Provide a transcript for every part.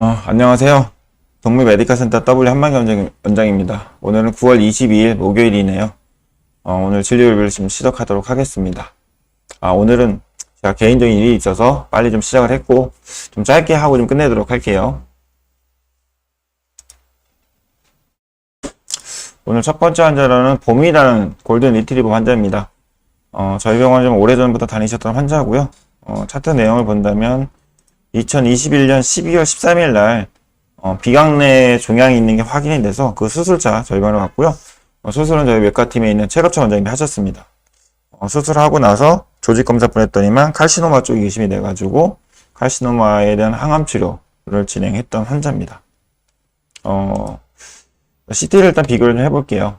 어, 안녕하세요. 동물 메디컬 센터 W 한만기 원장, 원장 입니다. 오늘은 9월 22일 목요일이네요. 어, 오늘 진료를 좀 시작하도록 하겠습니다. 아, 오늘은 제가 개인적인 일이 있어서 빨리 좀 시작을 했고, 좀 짧게 하고 좀 끝내도록 할게요. 오늘 첫 번째 환자는 봄이라는 골든 리트리버 환자입니다. 어, 저희 병원 좀 오래전부터 다니셨던 환자고요. 어, 차트 내용을 본다면 2021년 12월 13일 날 어, 비강내 종양이 있는 게 확인이 돼서 그 수술차 저희 병원에 갔고요. 어, 수술은 저희 외과팀에 있는 최갑철 원장님이 하셨습니다. 어, 수술하고 나서 조직 검사 보냈더니만 칼시노마 쪽이 의심이 돼가지고 칼시노마에 대한 항암 치료를 진행했던 환자입니다. 어, CT를 일단 비교를 좀 해볼게요.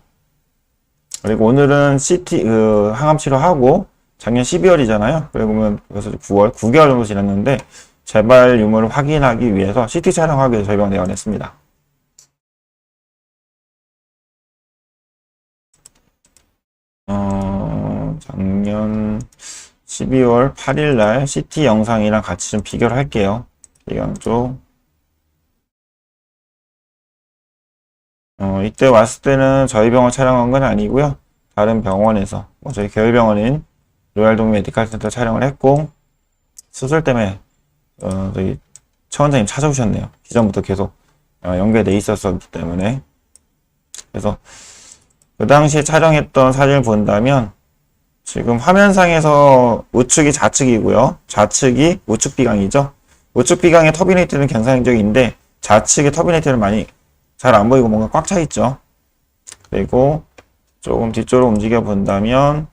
그리고 오늘은 CT 그 항암 치료하고 작년 12월이잖아요. 그러면 그래서 9월 9개월 정도 지났는데 재발 유무를 확인하기 위해서 CT 촬영하기 위해서 저희 병원에 내원했습니다. 어, 작년 12월 8일 날 CT 영상이랑 같이 좀 비교를 할게요. 이건 쪽. 어, 이때 왔을 때는 저희 병원 촬영한 건 아니고요. 다른 병원에서, 뭐 저희 계열병원인 로얄동 메디칼 센터 촬영을 했고, 수술 때문에 어, 저기 최 원장님 찾아오셨네요. 기존부터 계속 어, 연계돼 있었기 때문에 그래서 그 당시에 촬영했던 사진을 본다면 지금 화면상에서 우측이 좌측이고요. 좌측이 우측 비강이죠. 우측 비강의 터비네이트는 경상적인데 좌측의 터비네이트는 많이 잘 안 보이고 뭔가 꽉 차 있죠. 그리고 조금 뒤쪽으로 움직여 본다면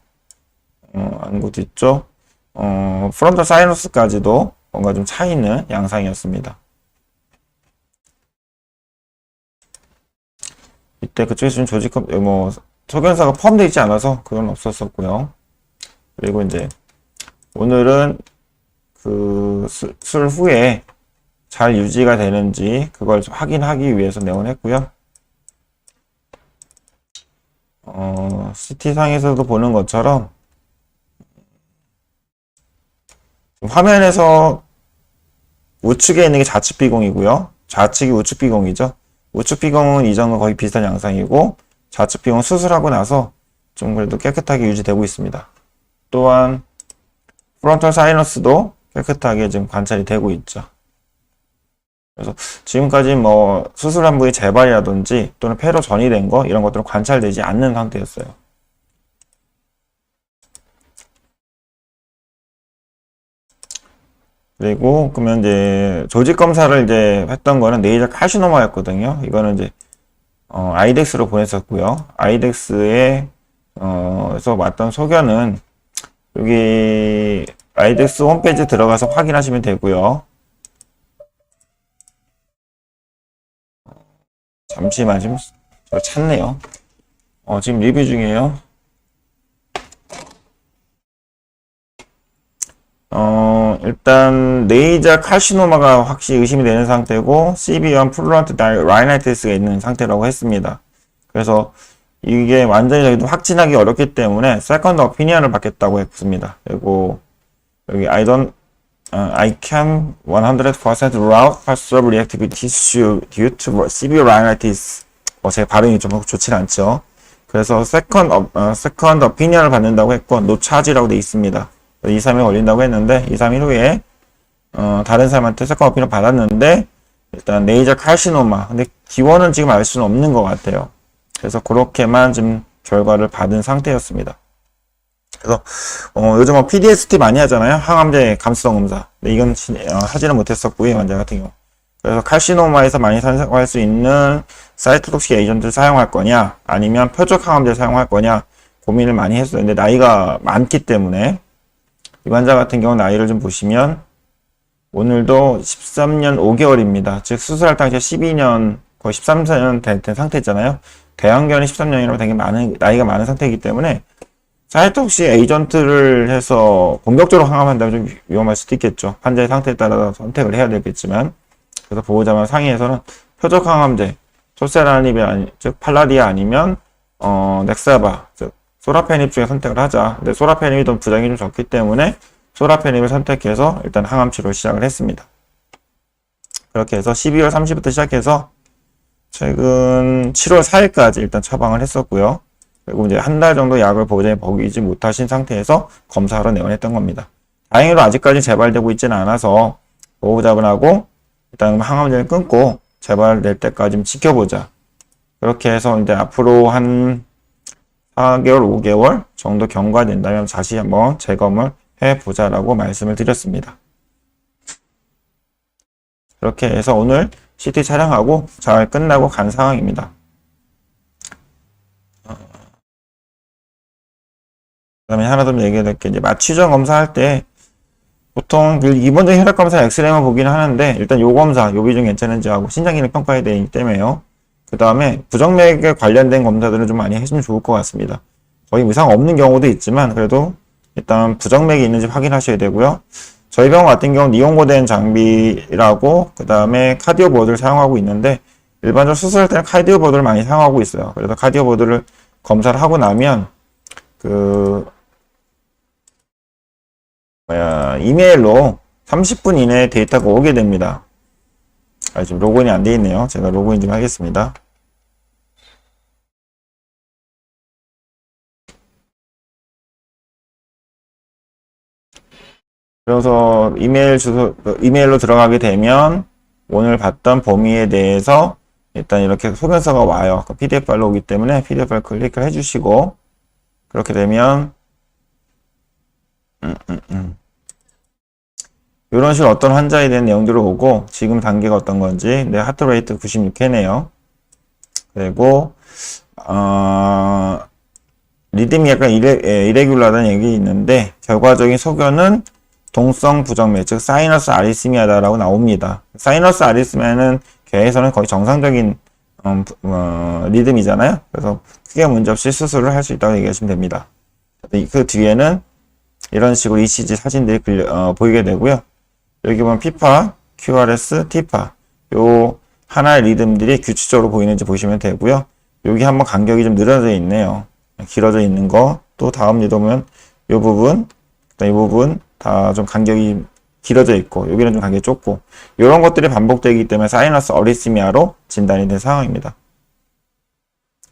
어, 안구 뒤쪽 어, 프론탈 사이너스까지도 뭔가 좀차 있는 양상이었습니다. 이때 그쪽에 좀 조직, 뭐, 소견사가 포함되어 있지 않아서 그건 없었었고요. 그리고 이제, 오늘은 그 술 후에 잘 유지가 되는지 그걸 좀 확인하기 위해서 내원했고요. 어, CT상에서도 보는 것처럼 화면에서 우측에 있는 게 좌측 비공이고요. 좌측이 우측 비공이죠. 우측 비공은 이전과 거의 비슷한 양상이고 좌측 비공은 수술하고 나서 좀 그래도 깨끗하게 유지되고 있습니다. 또한 프론탈 사이너스도 깨끗하게 지금 관찰이 되고 있죠. 그래서 지금까지 뭐 수술한 부위 재발이라든지 또는 폐로 전이된 거 이런 것들은 관찰되지 않는 상태였어요. 그리고 그러면 이제 조직 검사를 이제 했던 거는 네이저 칼시노마였거든요. 이거는 이제 어, 아이덱스로 보냈었고요. 아이덱스에 어, 에서 왔던 소견은 여기 아이덱스 홈페이지 들어가서 확인하시면 되고요. 잠시만 지금 저 찾네요. 어, 지금 리뷰 중이에요. 어, 일단 네이자 칼시노마가 확실히 의심이 되는 상태고 CB1 플루란트 라이나이티스가 있는 상태라고 했습니다. 그래서 이게 완전히 저기도 확진하기 어렵기 때문에 세컨드 오피니언을 받겠다고 했습니다. 그리고 여기 I don't uh, I can 100% rule out possible reactivity issue due to CB rhinitis. 어, 제 발음이 좀 좋지 않죠. 그래서 세컨드 어, 세컨드 오피니언을 받는다고 했고 노차지라고 돼 있습니다. 2, 3일 걸린다고 했는데 2, 3일 후에 어, 다른 사람한테 세컨 어필을 받았는데 일단 네이저 칼시노마 근데 기원은 지금 알 수는 없는 것 같아요. 그래서 그렇게만 지금 결과를 받은 상태였습니다. 그래서 어, 요즘 뭐 PDST 많이 하잖아요. 항암제 감수성 검사. 근데 이건 어, 하지는 못했었고요. 환자 같은 경우. 그래서 칼시노마에서 많이 사용할 수 있는 사이토톡식 에이전트를 사용할 거냐 아니면 표적 항암제를 사용할 거냐 고민을 많이. 근데 나이가 많기 때문에 이 환자 같은 경우 나이를 좀 보시면 오늘도 13년 5개월입니다. 즉 수술할 당시에 12년 거의 13년 된, 된 상태잖아요. 대형견이 13년이라고 되게 많은 나이가 많은 상태이기 때문에 사이트 혹시 에이전트를 해서 공격적으로 항암한다면 좀 위험할 수도 있겠죠. 환자의 상태에 따라 선택을 해야 되겠지만 그래서 보호자만 상의해서는 표적 항암제 소세라닙이 아니 즉 팔라디아 아니면 어 넥사바 즉 소라페닙 중에 선택을 하자. 근데 소라페닙이 좀 부작용이 좀 적기 때문에 소라페닙을 선택해서 일단 항암 치료를 시작을 했습니다. 그렇게 해서 12월 30일부터 시작해서 최근 7월 4일까지 일단 처방을 했었고요. 그리고 이제 한 달 정도 약을 보장에 먹이지 못하신 상태에서 검사하러 내원했던 겁니다. 다행히도 아직까지 재발되고 있지는 않아서 보호자분하고 일단 항암제를 끊고 재발될 때까지 좀 지켜보자. 그렇게 해서 이제 앞으로 한 4개월, 5개월 정도 경과된다면 다시 한번 재검을 해보자라고 말씀을 드렸습니다. 그렇게 해서 오늘 CT 촬영하고 잘 끝나고 간 상황입니다. 그 다음에 하나 더 얘기해야 될게 이제 마취전 검사할 때 보통 그 기본적인 혈액 검사 엑스레이만 보기는 하는데 일단 요 검사 요 비중 괜찮은지 하고 신장 기능 평가에 되기 때문에요. 그 다음에 부정맥에 관련된 검사들은 좀 많이 해주면 좋을 것 같습니다. 거의 이상 없는 경우도 있지만 그래도 일단 부정맥이 있는지 확인하셔야 되고요. 저희 병원 같은 경우는 이용고된 장비라고 그 다음에 카디오 보드를 사용하고 있는데 일반적으로 수술할 때는 카디오 보드를 많이 사용하고 있어요. 그래서 카디오 보드를 검사를 하고 나면 그 뭐야 이메일로 30분 이내에 데이터가 오게 됩니다. 아, 지금 로그인이 안 돼 있네요. 제가 로그인 좀 하겠습니다. 그래서 이메일 주소, 이메일로 들어가게 되면 오늘 봤던 범위에 대해서 일단 이렇게 소견서가 와요. PDF 파일로 오기 때문에 PDF 파일 클릭을 해주시고 그렇게 되면 음, 음, 음. 이런 식으로 어떤 환자에 대한 내용들을 오고 지금 단계가 어떤 건지 내 하트레이트 96회네요. 그리고 어, 리듬이 약간 이레, 예, 이레귤라다는 얘기 있는데 결과적인 소견은 동성 부정맥 즉 사이너스 아리스미아다라고 나옵니다. 사이너스 아리스미아는 궤에서는 거의 정상적인 음, 어, 리듬이잖아요. 그래서 크게 문제없이 수술을 할 수 있다고 얘기하시면 됩니다. 그 뒤에는 이런 식으로 ECG 사진들이 어, 보이게 되고요. 여기 보면 피파, QRS, 티파 요 하나의 리듬들이 규칙적으로 보이는지 보시면 되고요. 여기 한번 간격이 좀 늘어져 있네요. 길어져 있는 거. 또 다음 리듬은 요 부분, 이 부분 다 좀 간격이 길어져 있고 여기는 좀 간격이 좁고 이런 것들이 반복되기 때문에 사이너스 어리스미아로 진단이 된 상황입니다.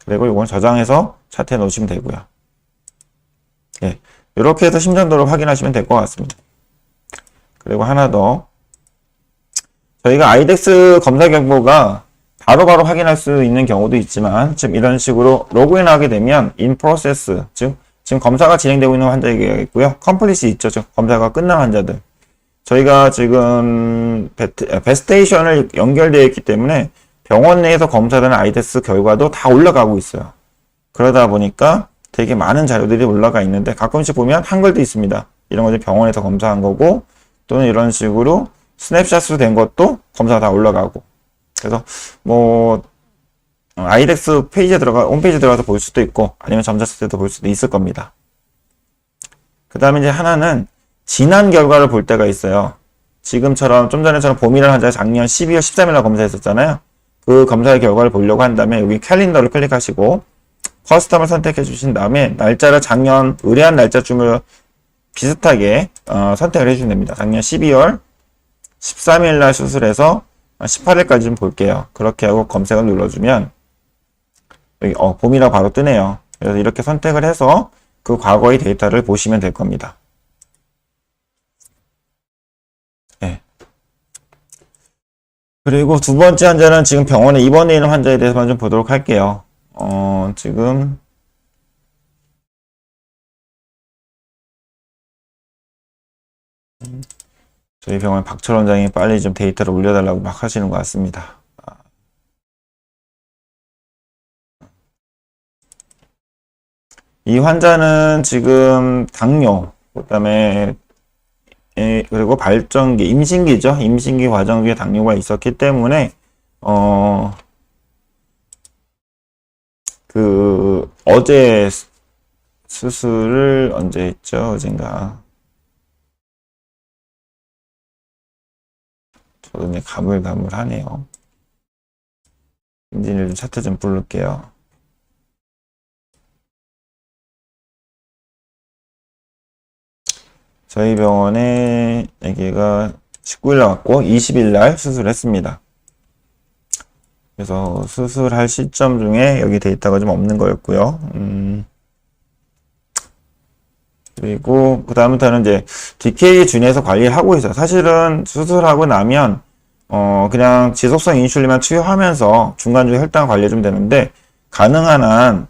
그리고 이건 저장해서 차트에 넣으시면 되고요. 예, 이렇게 해서 심전도를 확인하시면 될 것 같습니다. 그리고 하나 더 저희가 아이덱스 검사 경보가 바로바로 바로 확인할 수 있는 경우도 있지만 지금 이런 식으로 로그인하게 되면 in process 즉 지금 검사가 진행되고 있는 환자에게 있고요. 컴플릿이 있죠. 즉 검사가 끝난 환자들. 저희가 지금 베스테이션을 연결되어 있기 때문에 병원 내에서 검사되는 아이데스 결과도 다 올라가고 있어요. 그러다 보니까 되게 많은 자료들이 올라가 있는데 가끔씩 보면 한글도 있습니다. 이런 것들 병원에서 검사한 거고 또는 이런 식으로 스냅샷으로 된 것도 검사가 다 올라가고 그래서 뭐 아이덱스 페이지에 들어가 홈페이지에 들어가서 볼 수도 있고 아니면 점자스테도 볼 수도 있을 겁니다. 그 다음에 이제 하나는 지난 결과를 볼 때가 있어요. 지금처럼 좀 전에처럼 봄이라는 환자가 작년 12월 13일 날 검사했었잖아요. 그 검사의 결과를 보려고 한다면 여기 캘린더를 클릭하시고 커스텀을 선택해 주신 다음에 날짜를 작년 의뢰한 날짜쯤을 비슷하게 어, 선택을 해주면 됩니다. 작년 12월 13일 날 수술해서 18일까지 좀 볼게요. 그렇게 하고 검색을 눌러주면 여기 어, 봄이라고 바로 뜨네요. 그래서 이렇게 선택을 해서 그 과거의 데이터를 보시면 될 겁니다. 네. 그리고 두 번째 환자는 지금 병원에 입원해 있는 환자에 대해서만 좀 보도록 할게요. 어, 지금 저희 병원 박철 원장이 빨리 좀 데이터를 올려달라고 막 하시는 것 같습니다. 이 환자는 지금 당뇨, 그 다음에 그리고 발전기, 임신기죠. 임신기 과정 중에 당뇨가 있었기 때문에 어, 그 어제 수술을 언제 했죠? 어젠가. 네, 가물가물하네요. 인진을 차트 좀 부를게요. 저희 병원의 얘기가 19일 날 왔고 20일 날 수술했습니다. 그래서 수술할 시점 중에 여기 데이터가 좀 없는 거였고요. 음, 그리고 그 다음부터는 이제 DK 준위에서 관리를 하고 있어요. 사실은 수술하고 나면 어 그냥 지속성 인슐린만 투여하면서 중간중에 혈당 관리 좀 되는데 가능한 한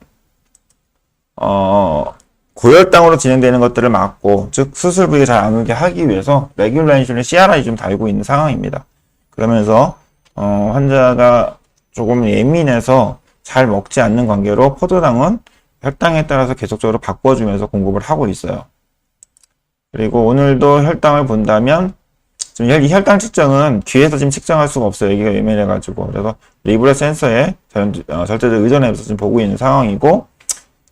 어, 고혈당으로 진행되는 것들을 막고, 즉, 수술 부위가 잘안 오게 하기 위해서, 레귤라 인슐린 CRI 좀 달고 있는 상황입니다. 그러면서, 어, 환자가 조금 예민해서 잘 먹지 않는 관계로 포도당은 혈당에 따라서 계속적으로 바꿔주면서 공급을 하고 있어요. 그리고 오늘도 혈당을 본다면, 지금 이 혈당 측정은 귀에서 지금 측정할 수가 없어요. 여기가 예민해가지고. 그래서 리브레 센서에 전, 어, 절대적 의존해서 지금 보고 있는 상황이고,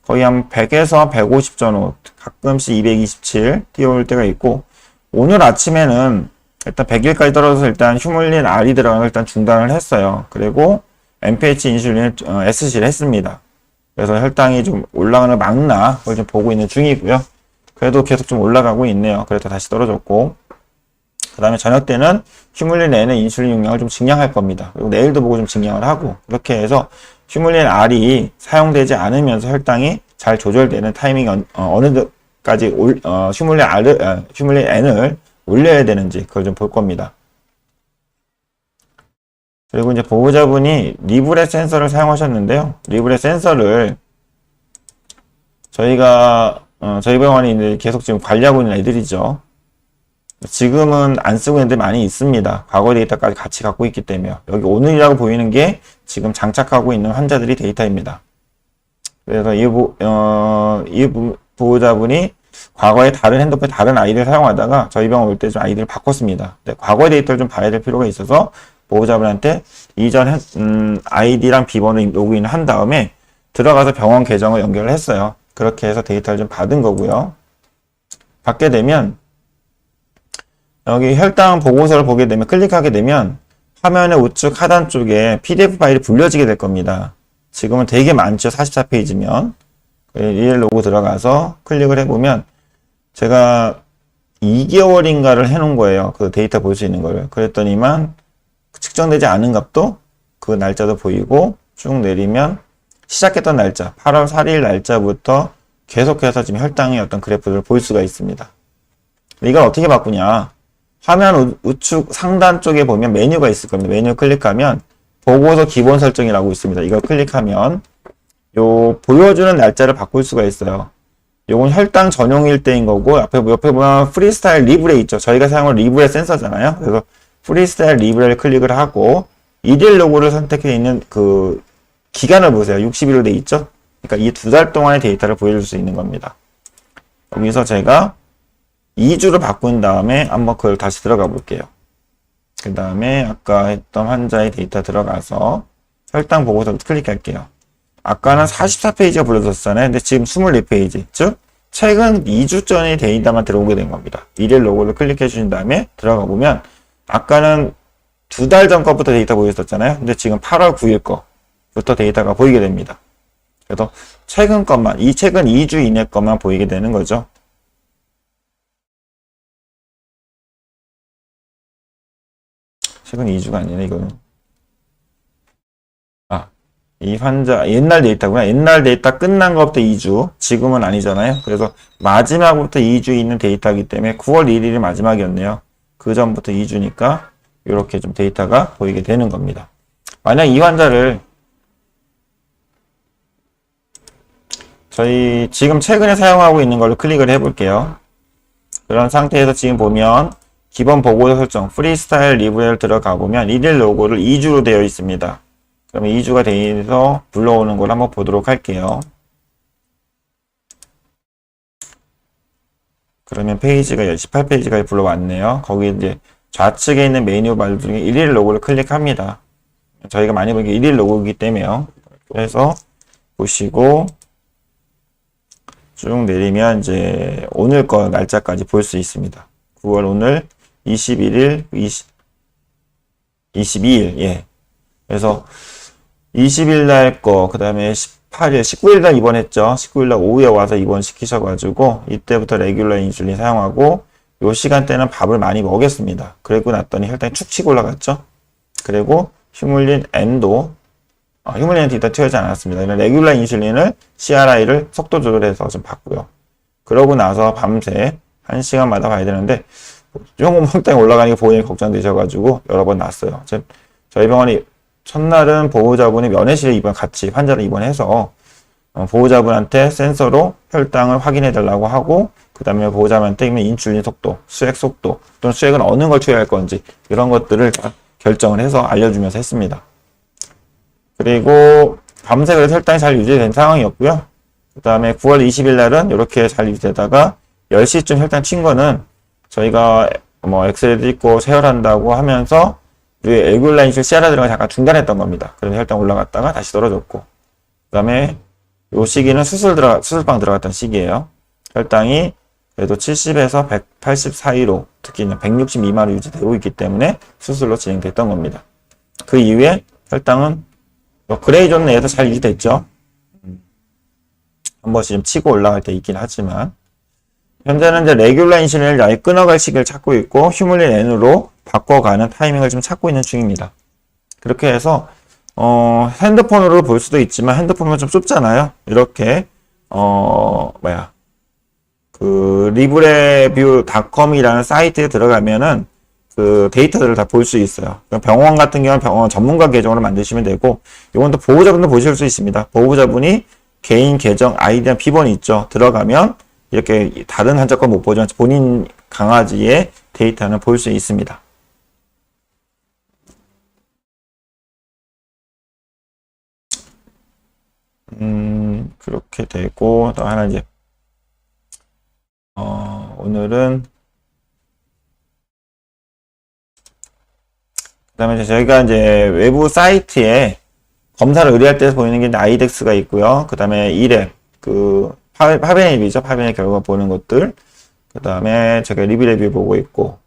거의 한 100에서 150 전후, 가끔씩 227 뛰어올 때가 있고, 오늘 아침에는 일단 100일까지 떨어져서 일단 휴물린 R이 들어가는 걸 일단 중단을 했어요. 그리고 MPH 인슐린을 어, SC를 했습니다. 그래서 혈당이 좀 올라가는 걸 막나 그걸 좀 보고 있는 중이고요. 그래도 계속 좀 올라가고 있네요. 그래도 다시 떨어졌고. 그 다음에 저녁 때는 휴물린 N의 인슐린 용량을 좀 증량할 겁니다. 그리고 내일도 보고 좀 증량을 하고, 이렇게 해서 휴물린 R이 사용되지 않으면서 혈당이 잘 조절되는 타이밍이 어, 느 까지 올, 어, 휴물린 R, 어, 휴물린 N을 올려야 되는지 그걸 좀 볼 겁니다. 그리고 이제 보호자분이 리브레 센서를 사용하셨는데요. 리브레 센서를 저희가 어, 저희 병원이 이제 계속 지금 관리하고 있는 애들이죠. 지금은 안 쓰고 있는 데 많이 있습니다. 과거 데이터까지 같이 갖고 있기 때문에 여기 오늘이라고 보이는 게 지금 장착하고 있는 환자들이 데이터입니다. 그래서 이, 보, 어, 이 보호자분이 과거에 다른 핸드폰 다른 아이디를 사용하다가 저희 병원 올 때 좀 아이디를 바꿨습니다. 네, 과거의 데이터를 좀 봐야 될 필요가 있어서 보호자분한테 이전 핸, 음, 아이디랑 비번을 로그인을 한 다음에 들어가서 병원 계정을 연결을 했어요. 그렇게 해서 데이터를 좀 받은 거고요. 받게 되면 여기 혈당 보고서를 보게 되면 클릭하게 되면 화면의 우측 하단 쪽에 PDF 파일이 불려지게 될 겁니다. 지금은 되게 많죠. 44페이지면. 리엘 로고 들어가서 클릭을 해보면 제가 2개월인가를 해놓은 거예요. 그 데이터 볼 수 있는 거를. 그랬더니만 측정되지 않은 값도 그 날짜도 보이고 쭉 내리면 시작했던 날짜, 8월 4일 날짜부터 계속해서 지금 혈당의 어떤 그래프를 볼 수가 있습니다. 이걸 어떻게 바꾸냐? 화면 우 측 상단 쪽에 보면 메뉴가 있을 겁니다. 메뉴 클릭하면 보고서 기본 설정이라고 있습니다. 이걸 클릭하면 요 보여주는 날짜를 바꿀 수가 있어요. 요건 혈당 전용일 때인 거고 옆에 옆에 보면 프리스타일 리브레 있죠. 저희가 사용한 리브레 센서잖아요. 그래서 프리스타일 리브레를 클릭을 하고 일일 로고를 선택해 있는 그 기간을 보세요. 60일로 돼 있죠. 그러니까 이 두 달 동안의 데이터를 보여줄 수 있는 겁니다. 여기서 제가 2주를 바꾼 다음에 한번 그걸 다시 들어가 볼게요. 그 다음에 아까 했던 환자의 데이터 들어가서 혈당 보고서 클릭할게요. 아까는 44페이지가 불러졌잖아요. 근데 지금 24페이지. 즉, 최근 2주 전의 데이터만 들어오게 된 겁니다. 일일 로고를 클릭해 주신 다음에 들어가 보면 아까는 두 달전 것부터 데이터 보였었잖아요. 근데 지금 8월 9일 거부터 데이터가 보이게 됩니다. 그래서 최근 것만, 이 최근 2주 이내 것만 보이게 되는 거죠. 최근 2주가 아니네, 이거는. 아, 이 환자, 옛날 데이터구나. 옛날 데이터 끝난 것부터 2주. 지금은 아니잖아요. 그래서 마지막부터 2주 있는 데이터이기 때문에 9월 1일이 마지막이었네요. 그 전부터 2주니까 이렇게 좀 데이터가 보이게 되는 겁니다. 만약 이 환자를 저희 지금 최근에 사용하고 있는 걸로 클릭을 해볼게요. 그런 상태에서 지금 보면 기본 보고 설정 프리스타일 리브레를 들어가 보면 1일 로고를 2주로 되어 있습니다. 그러면 2주가 되어서 불러오는 걸 한번 보도록 할게요. 그러면 페이지가 18페이지까지 불러왔네요. 거기 이제 좌측에 있는 메뉴 바 중에 1일 로고를 클릭합니다. 저희가 많이 보는 게 1일 로고이기 때문에요. 그래서 보시고 쭉 내리면 이제 오늘 거 날짜까지 볼 수 있습니다. 9월 오늘 21일, 20, 22일, 예. 그래서 20일 날 거, 그 다음에 18일, 19일 날 입원했죠. 19일 날 오후에 와서 입원시키셔가지고, 이때부터 레귤러 인슐린 사용하고, 요 시간대는 밥을 많이 먹였습니다. 그리고 났더니 혈당이 축 치고 올라갔죠. 그리고 휴물린 N도 아, 휴물린한테 일단 튀어지 않았습니다. 이런 레귤라 인슐린을 CRI를 속도 조절해서 좀 봤고요. 그러고 나서 밤새 1시간마다 봐야 되는데 조금 혈당이 올라가니까 보호자님이 걱정되셔가지고 여러 번 났어요. 제- 저희 병원이 첫날은 보호자분이 면회실에 입원 같이 환자를 입원해서 어, 보호자분한테 센서로 혈당을 확인해 달라고 하고 그 다음에 보호자분한테 인슐린 속도, 수액 속도 또는 수액은 어느 걸 투여할 건지 이런 것들을 다 결정을 해서 알려주면서 했습니다. 그리고 밤새 그래서 혈당이 잘 유지된 상황이었고요. 그 다음에 9월 20일 날은 이렇게 잘 유지되다가 10시쯤 혈당 친 거는 저희가 뭐 엑스레이도 찍고 세혈한다고 하면서 우리 엘굴라인실 시아라 들어가 잠깐 중단했던 겁니다. 그래서 혈당 올라갔다가 다시 떨어졌고 그 다음에 요 시기는 수술 들어 수술방 들어갔던 시기예요. 혈당이 그래도 70에서 180 사이로 특히 160 미만으로 유지되고 있기 때문에 수술로 진행됐던 겁니다. 그 이후에 혈당은 뭐 그레이 존 내에서 잘 유지됐죠. 음. 한 번씩 좀 치고 올라갈 때 있긴 하지만 현재는 이제 레귤라 인슐린을 아예 끊어갈 시기를 찾고 있고 휴물린 N으로 바꿔가는 타이밍을 좀 찾고 있는 중입니다. 그렇게 해서 어, 핸드폰으로 볼 수도 있지만 핸드폰은 좀 좁잖아요. 이렇게 어 뭐야 그 리브레뷰닷컴이라는 사이트에 들어가면은 그 데이터들을 다 볼 수 있어요. 그럼 병원 같은 경우는 병원 전문가 계정으로 만드시면 되고 이건 또 보호자분도 보실 수 있습니다. 보호자분이 개인 계정 아이디랑 비번이 있죠. 들어가면 이렇게 다른 환자 건 못 보지만 본인 강아지의 데이터는 볼 수 있습니다. 음, 그렇게 되고, 또 하나 이제, 어, 오늘은, 그 다음에 저희가 이제 외부 사이트에 검사를 의뢰할 때 보이는 게 아이덱스가 있고요. 그 다음에 이랩, 그, 파- 파베냅이죠. 파베냅 결과 보는 것들. 그 다음에 제가 리뷰 레뷰 보고 있고,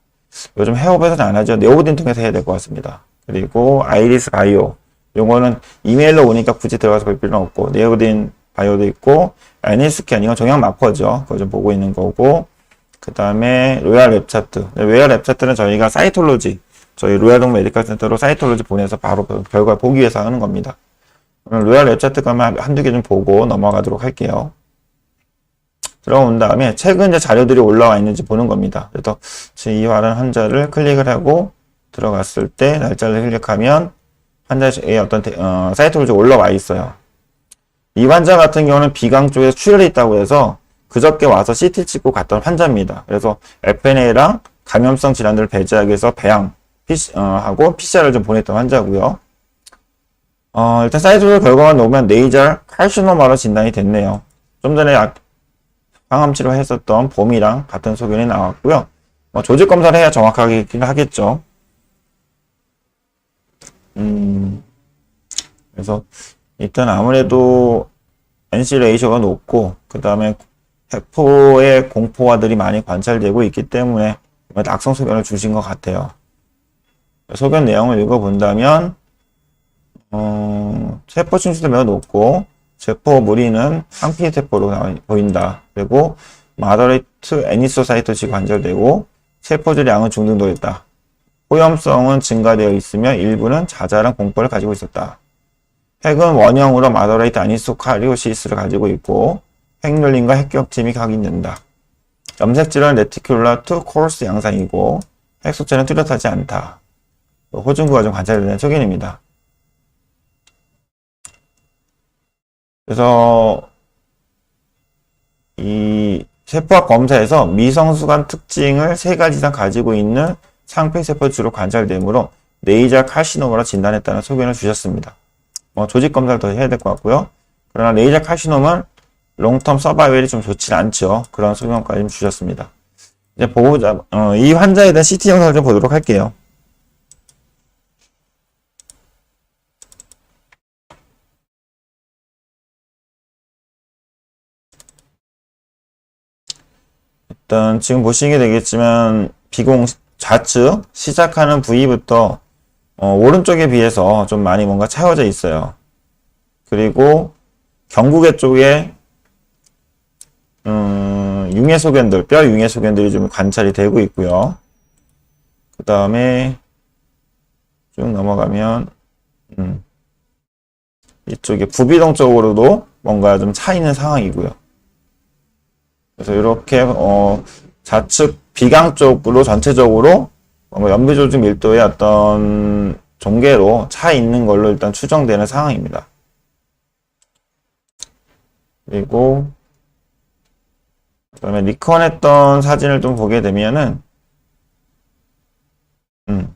요즘 헤어업에서는 안 하죠. 네오딘 통해서 해야 될 것 같습니다. 그리고 아이리스 바이오. 요거는 이메일로 오니까 굳이 들어가서 볼 필요는 없고, 네오딘 바이오도 있고, 애니스캔, 이건 종양 마커죠. 그거 좀 보고 있는 거고, 그 다음에 로얄 웹차트. 로얄 웹차트는 저희가 사이톨로지, 저희 로얄동 메디컬 센터로 사이톨로지 보내서 바로 그 결과 보기 위해서 하는 겁니다. 로얄 웹차트 가면 한두 개 좀 보고 넘어가도록 할게요. 들어온 다음에 최근 이제 자료들이 올라와 있는지 보는 겁니다. 그래서 제2화는 환자를 클릭을 하고 들어갔을 때 날짜를 클릭하면 환자의 어떤 데- 어, 사이트로 좀 올라와 있어요. 이 환자 같은 경우는 비강 쪽에 출혈이 있다고 해서 그저께 와서 CT 찍고 갔던 환자입니다. 그래서 FNA랑 감염성 질환들을 배제하기 위해서 배양 PC, 어, 하고 PCR을 좀 보냈던 환자고요. 어, 일단 사이트로 결과가 나오면 네이절 칼시노마로 진단이 됐네요. 좀 전에 약- 항암 치료했었던 봄이랑 같은 소견이 나왔고요. 뭐 조직 검사를 해야 정확하긴 하겠죠. 음, 그래서 일단 아무래도 NC 레이셔가 높고 그 다음에 세포의 공포화들이 많이 관찰되고 있기 때문에 악성 소견을 주신 것 같아요. 소견 내용을 읽어본다면 어, 세포 침수도 매우 높고 세포 무리는 항피 세포로 나와- 보인다. 그리고 마더레이트 애니소사이토시 관절되고 세포질 양은 중등도였다. 호염성은 증가되어 있으며 일부는 자잘한 공포를 가지고 있었다. 핵은 원형으로 마더레이트 아니소카리오시스를 가지고 있고 핵눌림과 핵겹침이 각인된다. 염색질은 레티큘라 투 코러스 양상이고 핵소체는 뚜렷하지 않다. 호중구가 좀 관찰되는 소견입니다. 그래서 이 세포학 검사에서 미성숙한 특징을 세 가지 이상 가지고 있는 상피세포 주로 관찰되므로 네이저 칼시노마로 진단했다는 소견을 주셨습니다. 뭐 조직 검사를 더 해야 될 것 같고요. 그러나 네이저 칼시노마는 롱텀 서바이벌이 좀 좋지 않죠. 그런 소견까지 좀 주셨습니다. 이제 보호자 어, 이 환자에 대한 CT 영상을 좀 보도록 할게요. 일단 지금 보시게 되겠지만 비공 좌측 시작하는 부위부터 어, 오른쪽에 비해서 좀 많이 뭔가 채워져 있어요. 그리고 경구개 쪽에 음, 융해 소견들, 뼈 융해 소견들이 좀 관찰이 되고 있고요. 그 다음에 쭉 넘어가면 음, 이쪽에 부비동 쪽으로도 뭔가 좀차 있는 상황이고요. 그래서 이렇게 어, 좌측 비강 쪽으로 전체적으로 연비조직 밀도의 어떤 종계로 차 있는 걸로 일단 추정되는 상황입니다. 그리고 그다음에 리컨 했던 사진을 좀 보게 되면은 음,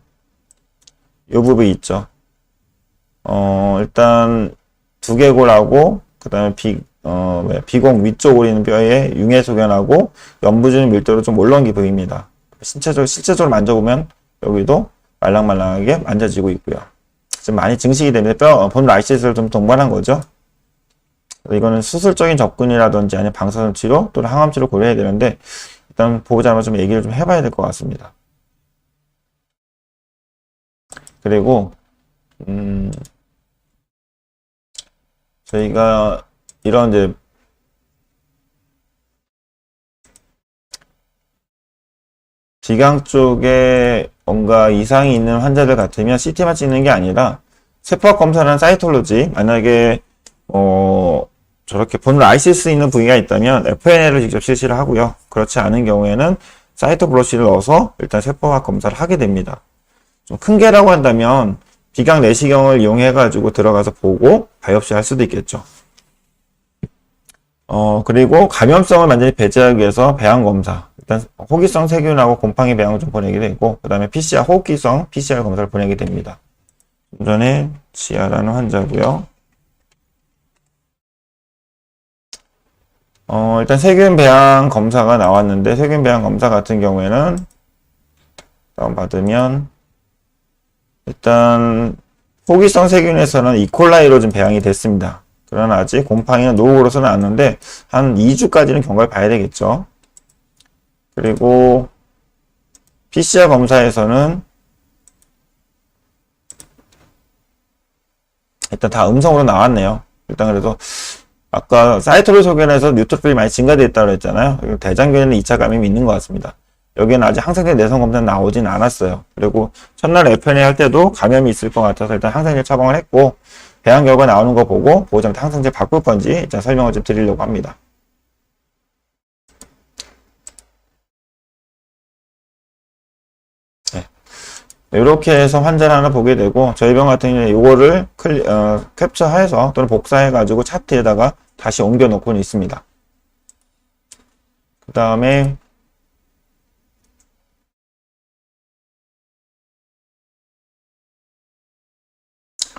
요 부분 있죠. 어, 일단 두개골하고 그다음에 비, 어, 비공 위쪽으로 있는 뼈에 융해 소견하고 연부준 밀도로 좀 올라온 게 보입니다. 신체적, 실제적으로 만져보면 여기도 말랑말랑하게 만져지고 있고요. 지금 많이 증식이 되는데 뼈, 본 라이시스를 좀 동반한 거죠. 이거는 수술적인 접근이라든지 아니면 방사선 치료 또는 항암 치료 고려해야 되는데 일단 보호자랑 좀 얘기를 좀 해봐야 될 것 같습니다. 그리고 음 저희가 이런 이제 비강 쪽에 뭔가 이상이 있는 환자들 같으면 CT만 찍는 게 아니라 세포학 검사라는 사이톨로지 만약에 어 저렇게 본을 아이시스 있는 부위가 있다면 FNL을 직접 실시를 하고요. 그렇지 않은 경우에는 사이토블러시를 넣어서 일단 세포학 검사를 하게 됩니다. 좀 큰 개라고 한다면 비강 내시경을 이용해 가지고 들어가서 보고 바이옵시 할 수도 있겠죠. 어 그리고 감염성을 완전히 배제하기 위해서 배양 검사 일단 호기성 세균하고 곰팡이 배양을 좀 보내게 되고 그 다음에 PCR 호흡기성 PCR 검사를 보내게 됩니다. 좀 전에 지아라는 환자고요. 어, 일단 세균 배양 검사가 나왔는데 세균 배양 검사 같은 경우에는 다운 받으면 일단 호기성 세균에서는 이콜라이로 좀 배양이 됐습니다. 그러나 아직 곰팡이는 노후로서는 않는데 한 2주까지는 경과를 봐야 되겠죠. 그리고 PCR 검사에서는 일단 다 음성으로 나왔네요. 일단 그래서 아까 사이트를 소견해서 뉴트로필이 많이 증가됐다고 했잖아요. 대장균에는 2차 감염이 있는 것 같습니다. 여기는 아직 항생제 내성 검사는 나오진 않았어요. 그리고 첫날 FNA 할 때도 감염이 있을 것 같아서 일단 항생제 처방을 했고 배양 결과 나오는 거 보고 보호자한테 항생제 바꿀 건지 일단 설명을 좀 드리려고 합니다. 이렇게 해서 환자를 하나 보게 되고 저희 병 같은 경우에 이거를 클리, 어, 캡처해서 또는 복사해 가지고 차트에다가 다시 옮겨 놓고는 있습니다. 그 다음에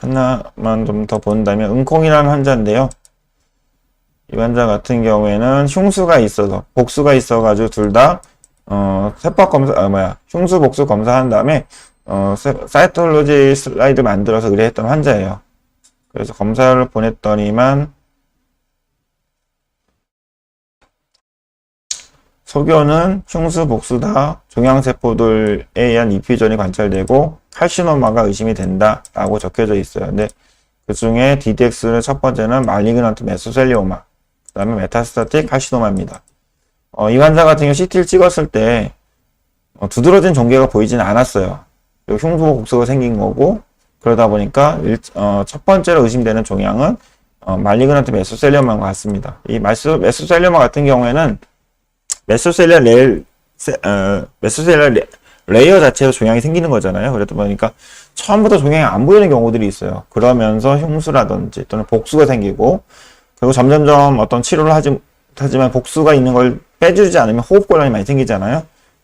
하나만 좀 더 본다면 응콩이라는 환자인데요. 이 환자 같은 경우에는 흉수가 있어서 복수가 있어가지고 둘다 어, 세포 검사 아 뭐야 흉수 복수 검사한 다음에 어, 사이톨로지 슬라이드 만들어서 의뢰했던 환자예요. 그래서 검사를 보냈더니만 소견은 흉수 복수 다 종양세포들에 의한 이퓨전이 관찰되고 칼시노마가 의심이 된다 라고 적혀져 있어요. 근데 그 중에 DDX는 첫 번째는 말리그넌트 메소셀리오마, 그 다음에 메타스타틱 칼시노마입니다. 어, 이 환자 같은 경우 CT를 찍었을 때 어, 두드러진 종괴가 보이지는 않았어요. 흉수 복수가 생긴 거고 그러다 보니까 일, 어, 첫 번째로 의심되는 종양은 어, 말리그넌트 메소셀리오마인 것 같습니다. 이 메소, 메소셀리오마 같은 경우에는 메소셀리아 레일, 어, 메소셀리아 레, 레이어 자체로 종양이 생기는 거잖아요. 그러다 보니까 처음부터 종양이 안 보이는 경우들이 있어요. 그러면서 흉수라든지 또는 복수가 생기고 그리고 점점점 어떤 치료를 하지, 하지만 복수가 있는 걸 빼주지 않으면 호흡곤란이 많이 생기잖아요.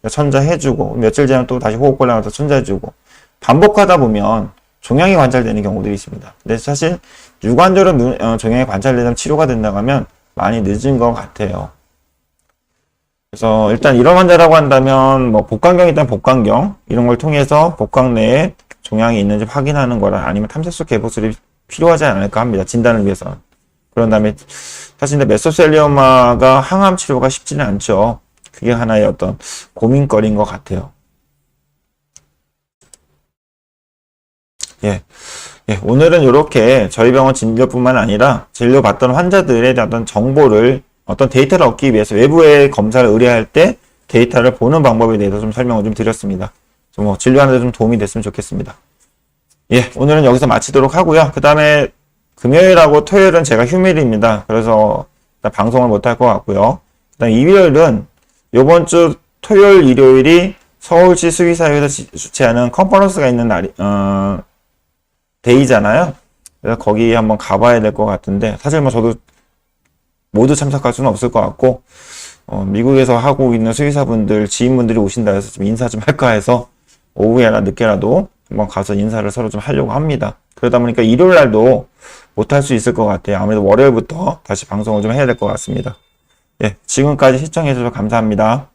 천자해주고 며칠 지나면 또 다시 호흡곤란을 또 천자해주고 반복하다 보면 종양이 관찰되는 경우들이 있습니다. 근데 사실 유관절은 어, 종양이 관찰되면 치료가 된다고 하면 많이 늦은 것 같아요. 그래서 일단 이런 환자라고 한다면 뭐 복강경이 있다면 복강경 이런 걸 통해서 복강 내에 종양이 있는지 확인하는 거라 아니면 탐색수 개보술이 필요하지 않을까 합니다. 진단을 위해서. 그런 다음에 사실 근데 메소셀리오마가 항암 치료가 쉽지는 않죠. 그게 하나의 어떤 고민거리인 것 같아요. 예. 예, 오늘은 이렇게 저희 병원 진료뿐만 아니라 진료받던 환자들에 대한 정보를 어떤 데이터를 얻기 위해서 외부의 검사를 의뢰할 때 데이터를 보는 방법에 대해서 좀 설명을 좀 드렸습니다. 좀뭐 진료하는 데 좀 도움이 됐으면 좋겠습니다. 예, 오늘은 여기서 마치도록 하고요. 그 다음에 금요일하고 토요일은 제가 휴일입니다. 그래서 방송을 못 할 것 같고요. 그 다음 일요일은 요번 주 토요일, 일요일이 서울시 수의사회에서 지- 주최하는 컨퍼런스가 있는 날이, 어, 데이잖아요. 그래서 거기 한번 가봐야 될 것 같은데, 사실 뭐 저도 모두 참석할 수는 없을 것 같고, 어, 미국에서 하고 있는 수의사분들, 지인분들이 오신다 해서 좀 인사 좀 할까 해서, 오후에나 늦게라도 한번 가서 인사를 서로 좀 하려고 합니다. 그러다 보니까 일요일 날도 못 할 수 있을 것 같아요. 아무래도 월요일부터 다시 방송을 좀 해야 될 것 같습니다. 예, 지금까지 시청해주셔서 감사합니다.